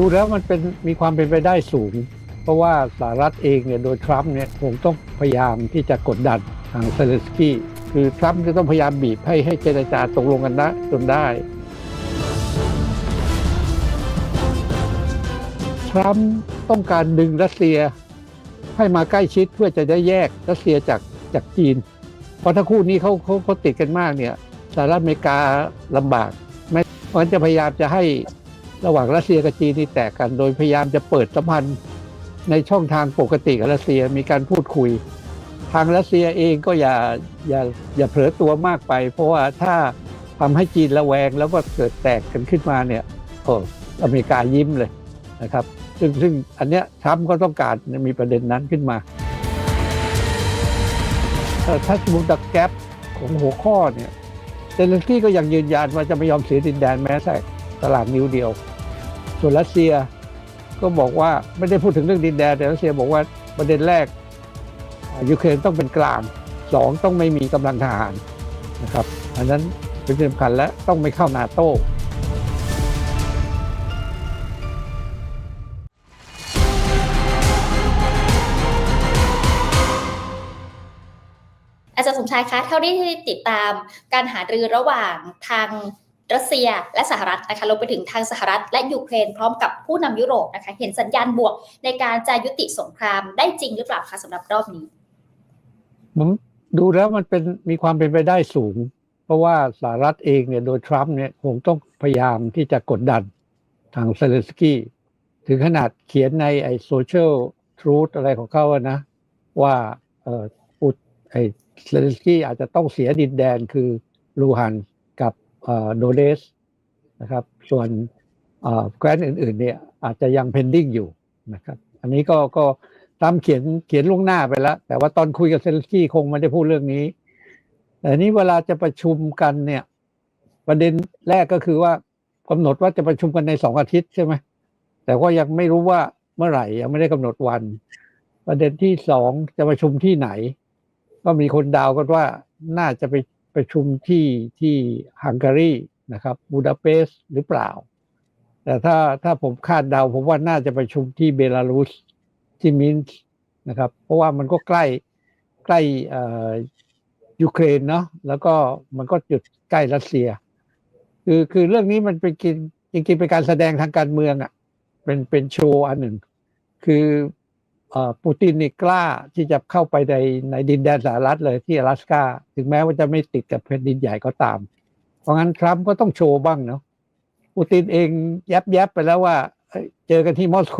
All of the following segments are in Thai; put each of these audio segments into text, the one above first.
ดูแล้วมันเป็นมีความเป็นไปได้สูง เพราะว่าสหรัฐเองเนี่ยโดยทรัมป์เนี่ยคงต้องพยายามที่จะกดดันทางเซเลสกี้คือทรัมป์จะต้องพยายามบีบให้ให้เจรจาตกลงกันนะจนได้ทรัมป์ต้องการดึงรัสเซียให้มาใกล้ชิดเพื่อจะได้แยกรัสเซียจากจากจีน เพราะถ้าคู่นี้เขาเขาเขาติดกันมากเนี่ยสหรัฐอเมริกาลำบากไม่เพราะฉะนั้นจะพยายามจะให้ ระหว่างรัสเซียกับจีนนี่แตกกัน โดยพยายามจะเปิดสัมพันธ์ในช่องทางปกติกับรัสเซียมีการพูดคุย ทางรัสเซียเองก็อย่าอย่าอย่าเผลอตัวมากไป เพราะว่าถ้าทำให้จีนระแวงแล้วก็เกิดแตกกันขึ้นมาเนี่ยโอ้อเมริกายิ้มเลยนะครับ ซึ่งซึ่งอันเนี้ยทรัมป์ก็ต้องการมีประเด็นนั้นขึ้นมาถ้าสมมติดักแกปของหัวข้อเนี่ยเซเลนสกี้ก็ยังยืนยันว่าจะไม่ยอมเสียดินแดนแม้แต่ ตลาดนิ้วเดียว ส่วนรัสเซียก็บอกว่าไม่ได้พูดถึงเรื่องดินแดนแต่รัสเซียบอกว่าประเด็นแรกยูเครนต้องเป็นกลางสองต้องไม่มีกำลังทหารนะครับอันนั้นเป็นสำคัญและต้องไม่เข้านาโต้อาจารย์สมชายคะ เท่าที่ติดตามการหารือระหว่างทาง รัสเซียและสหรัฐนะคะรวมไปถึงทางสหรัฐและยูเครนพร้อมกับผู้นำยุโรปนะคะเห็นสัญญาณบวกในการจะยุติสงครามได้จริงหรือเปล่าคะสำหรับรอบนี้ผมดูแล้วมันเป็นมีความเป็นไปได้สูง เพราะว่าสหรัฐเองเนี่ยโดยทรัมป์เนี่ยคงต้องพยายามที่จะกดดันทางเซเลสกี้ถึงขนาดเขียนในไอโซเชียลทรูธอะไรของเขาอะนะ ว่าเอออุดไอเซเลนสกี้อาจจะต้องเสียดินแดนคือลูฮัน โดเดสนะครับ ส่วนแคว้นอื่นๆเนี่ยอาจจะยัง pending อยู่นะครับ อันนี้ก็ก็ตามเขียนเขียนล่วงหน้าไปแล้ว แต่ว่าตอนคุยกับเซเลสกี้คงไม่ได้พูดเรื่องนี้ แต่นี้เวลาจะประชุมกันเนี่ย ประเด็นแรกก็คือว่ากำหนดว่าจะประชุมกันในสองอาทิตย์ใช่ไหมแต่ก็ยังไม่รู้ว่าเมื่อไหร่ยังไม่ได้กำหนดวัน ประเด็นที่สองจะประชุมที่ไหน ก็มีคนดาวกันว่าน่าจะไป ประชุมที่ที่ฮังการีนะครับบูดาเปสต์หรือเปล่า แต่ถ้าถ้าผมคาดเดาผมว่าน่าจะประชุมที่เบลารุสที่มินส์นะครับเพราะว่ามันก็ใกล้ใกล้ยูเครนเนาะแล้วก็มันก็จุดใกล้รัสเซีย คือคือเรื่องนี้มันเป็นกินจริงๆเป็นการแสดงทางการเมืองอะ่ะเป็นเป็นโชว์อันหนึ่ง คือ ปูตินนี่กล้าที่จะเข้าไปในในดินแดนสหรัฐเลยที่阿拉斯กาถึงแม้ว่าจะไม่ติดกับแผ่นดินใหญ่ก็ตาม เพราะงั้นทรัมป์ก็ต้องโชว์บ้างเนาะปูตินเองยับยับไปแล้วว่าเอ้ยเจอกันที่มอสโก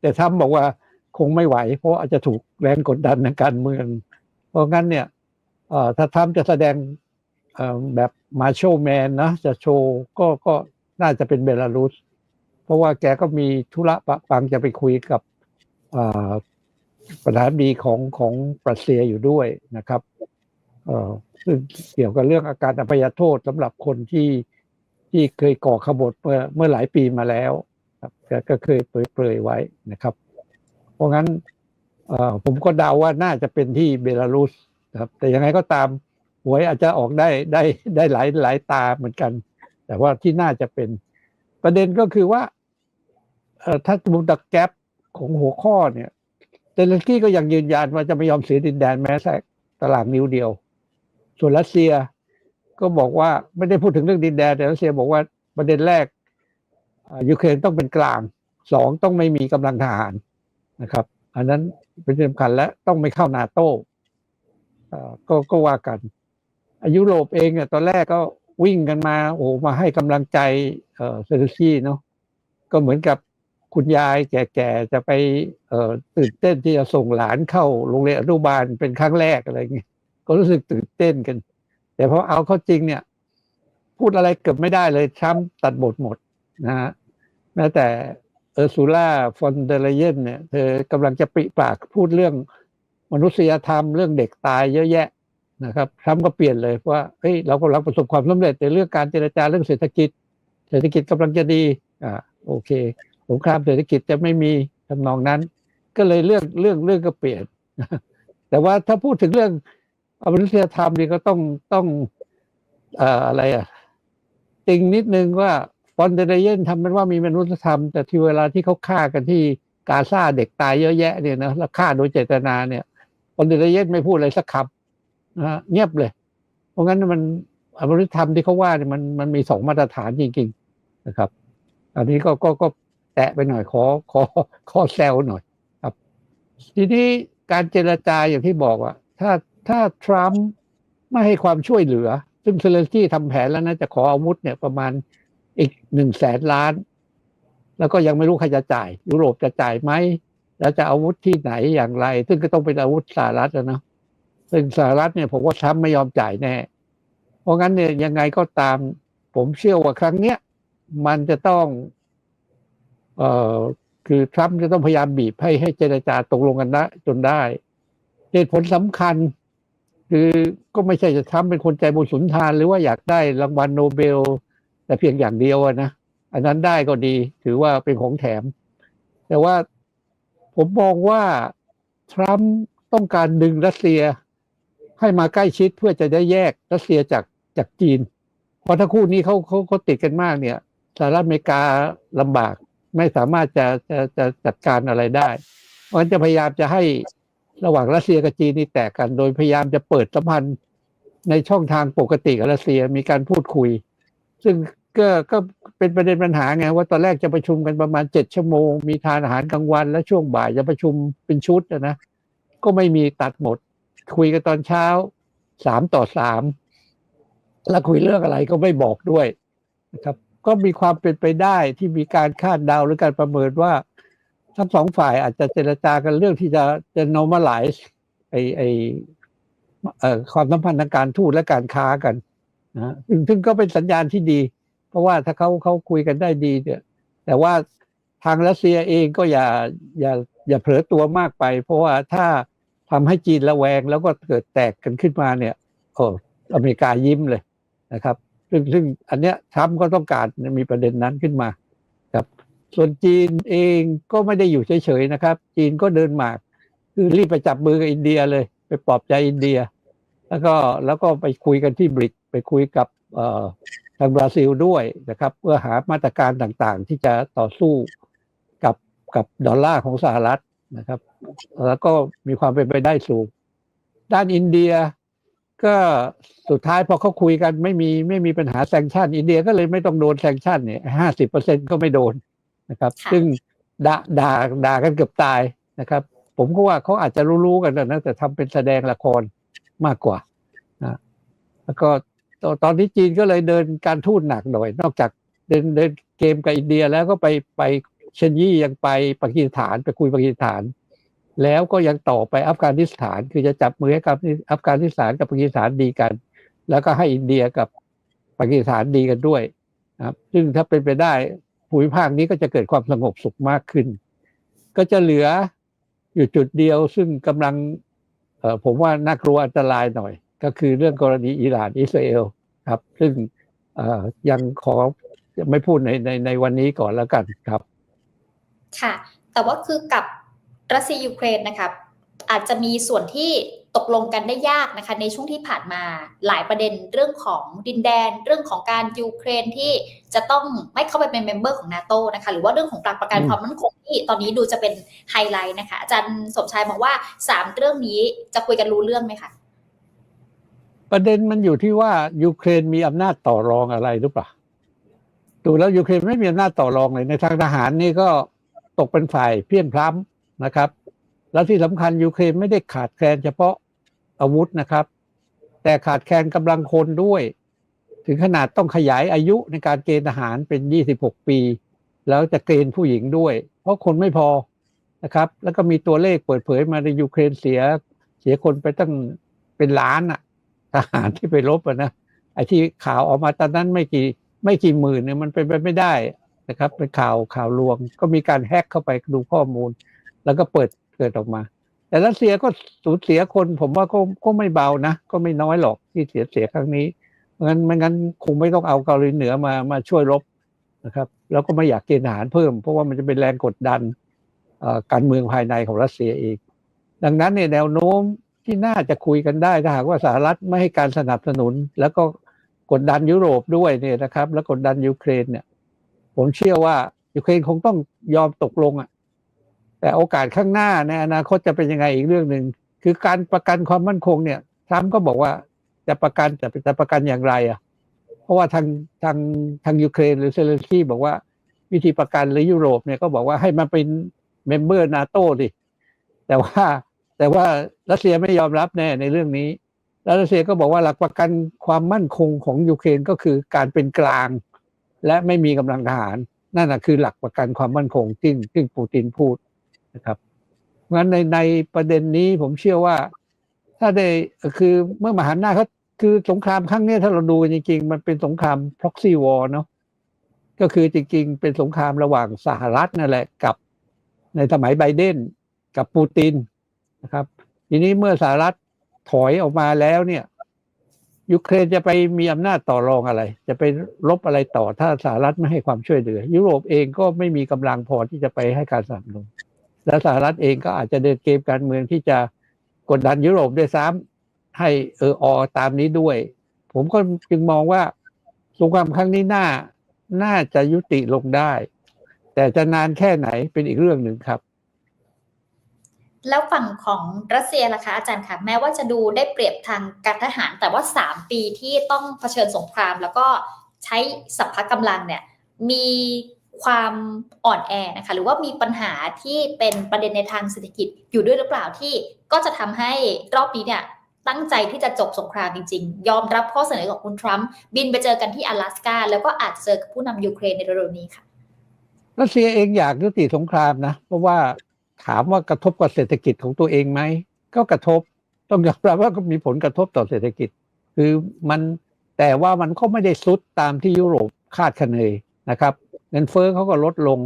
แต่ทรัมป์บอกว่าคงไม่ไหว เพราะอาจจะถูกแรงกดดันทางการเมือง เพราะงั้นเนี่ยเอ่อถ้าทรัมป์จะแสดงเอ่อแบบมาโชว์แมนนะจะโชว์ก็ก็น่าจะเป็นเบลารุส เพราะว่าแกก็มีธุระปะปังจะไปคุยกับเอ่อ ประธานดีของของรัสเซียอยู่ด้วยนะครับซึ่งเกี่ยวกับเรื่องอาการอภัยโทษสำหรับคนที่ที่เคยก่อขบฏเมื่อเมื่อหลายปีมาแล้วครับก็เคยเปรยๆไว้นะครับ เพราะงั้นผมก็เดาว่าน่าจะเป็นที่เบลารุสครับแต่ยังไงก็ตามหวยอาจจะออกได้ได้ได้หลายหลายตาเหมือนกัน แต่ว่าที่น่าจะเป็นประเด็นก็คือว่าถ้าสมมติดักแกป ของหัวข้อเนี่ยเซเลนสกี้ก็ยังยืนยันว่าจะไม่ยอมเสียดินแดนแม้แต่ตลาดนิ้วเดียว ส่วนรัสเซียก็บอกว่าไม่ได้พูดถึงเรื่องดินแดนแต่รัสเซียบอกว่าประเด็นแรกยูเครนต้องเป็นกลางสองต้องไม่มีกำลังทหารนะครับ อันนั้นเป็นสำคัญและต้องไม่เข้านาโต้ก็ก็ว่ากันยุโรปเองเนี่ยตอนแรกก็วิ่งกันมาโอ้มาให้กำลังใจเอ่อเซเลนสกี้เนาะก็เหมือนกับ คุณยายแก่ๆจะไปเตื่นเต้นที่จะส่งหลานเข้าโรงเรียนอนุบาลเป็นครั้งแรกอะไรเงี้ยก็รู้สึกตื่นเต้นกัน แต่พอเอาเข้าจริงเนี่ย พูดอะไรเกือบไม่ได้เลยช้ำตัดบทหมดนะฮะแม้แต่เออร์ซูล่าฟอนเดเลเยนเนี่ยเธอกำลังจะปริปากพูดเรื่องมนุษยธรรมเรื่องเด็กตายเยอะแยะนะครับทรัมป์ก็เปลี่ยนเลยว่าเฮ้ยเรากำลังประสบความสำเร็จในเรื่องการเจรจาเรื่องเศรษฐกิจ เศรษฐกิจกำลังจะดีอ่าโอเค สงครามเศรษฐกิจจะไม่มีทำนองนั้น ก็เลยเรื่องเรื่องเรื่องก็เปลี่ยน แต่ว่าถ้าพูดถึงเรื่องมนุษยธรรมนี่ก็ต้องต้องเอ่อะไรอะติงนิดนึงว่าฟอนเดเรเยนทำเป็นว่ามีมนุษยธรรม แต่ที่เวลาที่เขาฆ่ากันที่กาซาเด็กตายเยอะแยะเนี่ยนะแล้วฆ่าโดยเจตนาเนี่ยฟอนเดเรเยนไม่พูดอะไรสักคำนะฮะเงียบเลย เพราะงั้นมันอมนุษยธรรมที่เขาว่าเนี่ยมันมันมีสองมาตรฐานจริง ๆ นะครับ อันนี้ก็ก็ก็ แตะไปหน่อยขอขอขอแซวหน่อยครับ ทีนี้การเจรจาอย่างที่บอกว่าถ้าถ้าทรัมป์ไม่ให้ความช่วยเหลือ ซึ่งเซเลนสกี้ทำแผนแล้วนะจะขออาวุธเนี่ยประมาณอีกหนึ่งแสนล้าน แล้วก็ยังไม่รู้ใครจะจ่าย ยุโรปจะจ่ายไหมแล้วจะอาวุธที่ไหนอย่างไร ซึ่งก็ต้องเป็นอาวุธสหรัฐนะ ซึ่งสหรัฐเนี่ยผมว่าทรัมป์ไม่ยอมจ่ายแน่ เพราะงั้นเนี่ยยังไงก็ตาม ผมเชื่อว่าครั้งเนี้ยมันจะต้อง เอ่อคือทรัมป์จะต้องพยายามบีบให้ให้เจรจาตกลงกันได้จนได้เหตุผลสำคัญ คือก็ไม่ใช่จะทรัมป์เป็นคนใจบุญสุนทานหรือว่าอยากได้รางวัลโนเบล แต่เพียงอย่างเดียวนะอันนั้นได้ก็ดีถือว่าเป็นของแถม แต่ว่าผมมองว่าทรัมป์ต้องการดึงรัสเซียให้มาใกล้ชิดเพื่อจะได้แยกรัสเซียจากจากจีน เพราะถ้าคู่นี้เขาเขาเขาติดกันมากเนี่ยสหรัฐอเมริกาลำบาก ไม่สามารถจะจะจะจัดการอะไรได้เพราะฉะนั้นจะพยายามจะให้ระหว่างรัสเซียกับจีนนี่แตกกัน โดยพยายามจะเปิดสัมพันธ์ในช่องทางปกติกับรัสเซียมีการพูดคุย ซึ่งก็ก็เป็นประเด็นปัญหาไงว่าตอนแรกจะประชุมกันประมาณเจ็ดชั่วโมง มีทานอาหารกลางวัน และช่วงบ่ายจะประชุมเป็นชุดนะก็ไม่มีตัดหมด คุยกันตอนเช้าสามต่อสามแล้วคุยเรื่องอะไรก็ไม่บอกด้วยนะครับ ก็มีความเป็นไปได้ที่มีการคาดเดาหรือการประเมินว่า ทั้งสองฝ่ายอาจจะเจรจากันเรื่องที่จะจะ normalize ไอไอเอ่อความสัมพันธ์ทางการทูตและการค้ากันนะซึ่งซึ่งก็เป็นสัญญาณที่ดี เพราะว่าถ้าเขาเขาคุยกันได้ดีเนี่ย แต่ว่าทางรัสเซียเองก็อย่าอย่าอย่าเผลอตัวมากไป เพราะว่าถ้าทำให้จีนระแวงแล้วก็เกิดแตกกันขึ้นมาเนี่ยโอ้อเมริกายิ้มเลยนะครับ ซึ่งซึ่งอันเนี้ยทรัมป์ก็ต้องการมีประเด็นนั้นขึ้นมาครับ ส่วนจีนเองก็ไม่ได้อยู่เฉยๆนะครับ จีนก็เดินหมาก คือรีบไปจับมือกับอินเดียเลย ไปปลอบใจอินเดีย แล้วก็แล้วก็ไปคุยกันที่บริกไปคุยกับเอ่อทางบราซิลด้วยนะครับ เพื่อหามาตรการต่างๆ ที่จะต่อสู้กับกับดอลลาร์ของสหรัฐนะครับ แล้วก็มีความเป็นไปได้สูง ด้านอินเดีย ก็สุดท้ายพอเขาคุยกันไม่มีไม่มีปัญหาแซงชั่น อินเดียก็เลยไม่ต้องโดนแซงชั่นเนี่ยห้าสิบเปอร์เซ็นก็ไม่โดนนะครับค่ะซึ่งด่าด่าด่ากันเกือบตายนะครับ ผมก็ว่าเขาอาจจะรู้ๆกันนะแต่ทำเป็นแสดงละครมากกว่านะแล้วก็ตอนตอนนี้จีนก็เลยเดินการทูตหนักหน่อย นอกจากเดินเดินเกมกับอินเดียแล้วก็ไปไปเชนยี่ยังไปปากีสถานไปคุยปากีสถาน แล้วก็ยังต่อไปอัฟกานิสถาน คือจะจับมือให้กับอัฟกานิสถานกับปากีสถานดีกัน แล้วก็ให้อินเดียกับปากีสถานดีกันด้วยนะครับซึ่งถ้าเป็นไปได้ภูมิภาคนี้ก็จะเกิดความสงบสุขมากขึ้น ก็จะเหลืออยู่จุดเดียวซึ่งกำลังเออผมว่าน่ากลัวอันตรายหน่อย ก็คือเรื่องกรณีอิหร่านอิสราเอลครับ ซึ่งยังขอไม่พูดในในในวันนี้ก่อนแล้วกันครับ ค่ะ แต่ว่าคือกับ รัสเซียยูเครนนะครับอาจจะมีส่วนที่ตกลงกันได้ยากนะคะในช่วงที่ผ่านมาหลายประเด็นเรื่องของดินแดน เรื่องของการยูเครนที่จะต้องไม่เข้าไปเป็นเมมเบอร์ของนาโตนะคะหรือว่าเรื่องของการประกันความมั่นคงที่ตอนนี้ดูจะเป็นไฮไลท์นะคะอาจารย์สมชายมองว่าสามเรื่องนี้จะคุยกันรู้เรื่องไหมคะประเด็นมันอยู่ที่ว่ายูเครนมีอำนาจต่อรองอะไรหรือเปล่าดูแล้วยูเครนไม่มีอำนาจต่อรองเลยในทางทหารนี่ก็ตกเป็นฝ่ายเพี้ยนพล้ำ นะครับ แล้วที่สำคัญยูเครนไม่ได้ขาดแคลนเฉพาะอาวุธนะครับ แต่ขาดแคลนกำลังคนด้วย ถึงขนาดต้องขยายอายุในการเกณฑ์ทหารเป็น 26 ปี แล้วจะเกณฑ์ผู้หญิงด้วย เพราะคนไม่พอนะครับ แล้วก็มีตัวเลขเปิดเผยมาในยูเครนเสียเสียคนไปตั้งเป็นล้านอะทหารที่ไปรบอะนะไอ้ที่ข่าวออกมาตอนนั้นไม่กี่ไม่กี่หมื่นเนี่ยมันเป็นไปไม่ได้นะครับ เป็นข่าวข่าวลวง ก็มีการแฮกเข้าไปดูข้อมูล แล้วก็เปิดเกิดออกมา แต่รัสเซียก็สูญเสียคนผมว่าก็ก็ไม่เบานะ ก็ไม่น้อยหรอกที่เสียเสียครั้งนี้เพราะงั้นไม่งั้นคงไม่ต้องเอาเกาหลีเหนือมามาช่วยรบนะครับ แล้วก็ไม่อยากเกณฑ์ทหารเพิ่ม เพราะว่ามันจะเป็นแรงกดดันการเมืองภายในของรัสเซียเองดังนั้นเนี่ยแนวโน้มที่น่าจะคุยกันได้ถ้าหากว่าสหรัฐไม่ให้การสนับสนุน แล้วก็กดดันยุโรปด้วยเนี่ยนะครับ แล้วกดดันยูเครนเนี่ย ผมเชื่อว่ายูเครนคงต้องยอมตกลงอะ แต่โอกาสข้างหน้าในอนาคตจะเป็นยังไงอีกเรื่องหนึ่งคือการประกันความมั่นคงเนี่ยทรัมป์ก็บอกว่าจะประกันจะจะประกันอย่างไรอะ เพราะว่าทางทางทางยูเครนหรือเซเลนสกี้บอกว่าวิธีประกันหรือยุโรปเนี่ยก็บอกว่าให้มาเป็นเมมเบอร์นาโต้ดิแต่ว่าแต่ว่ารัสเซียไม่ยอมรับแน่ในเรื่องนี้ แล้วรัสเซียก็บอกว่าหลักประกันความมั่นคงของยูเครนก็คือการเป็นกลาง และไม่มีกำลังทหาร นั่นนะคือหลักประกันความมั่นคงที่ที่ปูตินพูด นะครับงั้นในในประเด็นนี้ผมเชื่อว่า ถ้าได้คือเมื่อมหาอำนาจเขาคือสงครามครั้งนี้ถ้าเราดูจริง ๆ มันเป็นสงคราม proxy war เนาะก็คือจริง ๆ เป็นสงครามระหว่างสหรัฐนั่นแหละกับในสมัยไบเดนกับปูตินนะครับ ทีนี้เมื่อสหรัฐถอยออกมาแล้วเนี่ย ยูเครนจะไปมีอำนาจต่อรองอะไร จะไปรบอะไรต่อถ้าสหรัฐไม่ให้ความช่วยเหลือ ยุโรปเองก็ไม่มีกำลังพอที่จะไปให้การสนับสนุน และสหรัฐเองก็อาจจะเดินเกมการเมืองที่จะกดดันยุโรปด้วยซ้ำให้เอออตามนี้ด้วย ผมก็จึงมองว่าสงครามครั้งนี้น่าน่าจะยุติลงได้ แต่จะนานแค่ไหนเป็นอีกเรื่องหนึ่งครับ แล้วฝั่งของรัสเซียล่ะคะอาจารย์คะแม้ว่าจะดูได้เปรียบทางการทหาร แต่ว่า 3 ปีที่ต้องเผชิญสงคราม แล้วก็ใช้สัพพะกำลังเนี่ย มี ความอ่อนแอนะคะ หรือว่ามีปัญหาที่เป็นประเด็นในทางเศรษฐกิจอยู่ด้วยหรือเปล่าที่ก็จะทำให้รอบนี้เนี่ยตั้งใจที่จะจบสงครามจริง ๆ ยอมรับข้อเสนอของคุณทรัมป์บินไปเจอกันที่阿拉斯กาแล้วก็อาจจะเจอกับผู้นำยูเครนในเร็วๆนี้ค่ะ รัสเซียเองอยากยุติสงครามนะ เพราะว่าถามว่ากระทบกับเศรษฐกิจของตัวเองไหม ก็กระทบ ต้องยอมรับว่าก็มีผลกระทบต่อเศรษฐกิจ คือมันแต่ว่ามันก็ไม่ได้ซุดตามที่ยุโรปคาดคะเนนะครับ เงินเฟ้อเขาก็ลดลง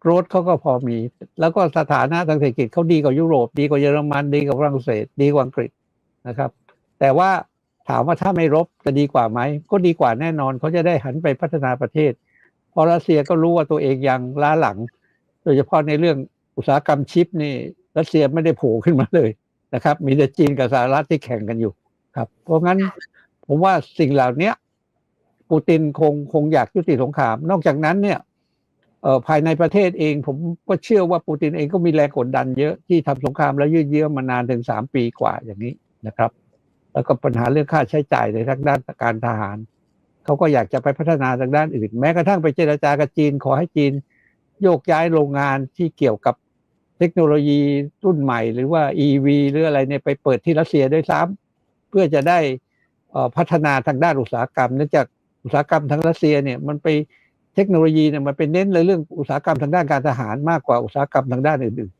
โกรดเขาก็พอมี แล้วก็สถานะทางเศรษฐกิจเขาดีกว่ายุโรป ดีกว่าเยอรมันดีกว่าฝรั่งเศส ดีกว่าอังกฤษนะครับ แต่ว่าถามว่าถ้าไม่รบจะดีกว่าไหม ก็ดีกว่าแน่นอนเขาจะได้หันไปพัฒนาประเทศพราะรัสเซียก็รู้ว่าตัวเองยังล้าหลัง โดยเฉพาะในเรื่องอุตสาหกรรมชิปนี่รัสเซียไม่ได้โผล่ขึ้นมาเลยนะครับ มีแต่จีนกับสหรัฐที่แข่งกันอยู่ครับ เพราะงั้นผมว่าสิ่งเหล่านี้ ปูตินคงคงอยากยุติสงคราม นอกจากนั้นเนี่ยภายในประเทศเอง ผมก็เชื่อว่าปูตินเองก็มีแรงกดดันเยอะที่ทำสงครามแล้วยืดเยื้อมานานถึงสามปีกว่าอย่างนี้นะครับ แล้วก็ปัญหาเรื่องค่าใช้จ่ายในทางด้านการทหารเขาก็อยากจะไปพัฒนาทางด้านอื่น แม้กระทั่งไปเจรจากับจีน ขอให้จีนโยกย้ายโรงงานที่เกี่ยวกับเทคโนโลยีรุ่นใหม่ หรือว่า EV หรืออะไรเนี่ยไปเปิดที่รัสเซียด้วยซ้ำเพื่อจะได้พัฒนาทางด้านอุตสาหกรรมเนื่องจาก อุตสาหกรรมทางรัสเซียเนี่ยมันไปเทคโนโลยีเนี่ยมันเป็นเน้นในเรื่องอุตสาหกรรมทางด้านการทหารมากกว่าอุตสาหกรรมทางด้านอื่น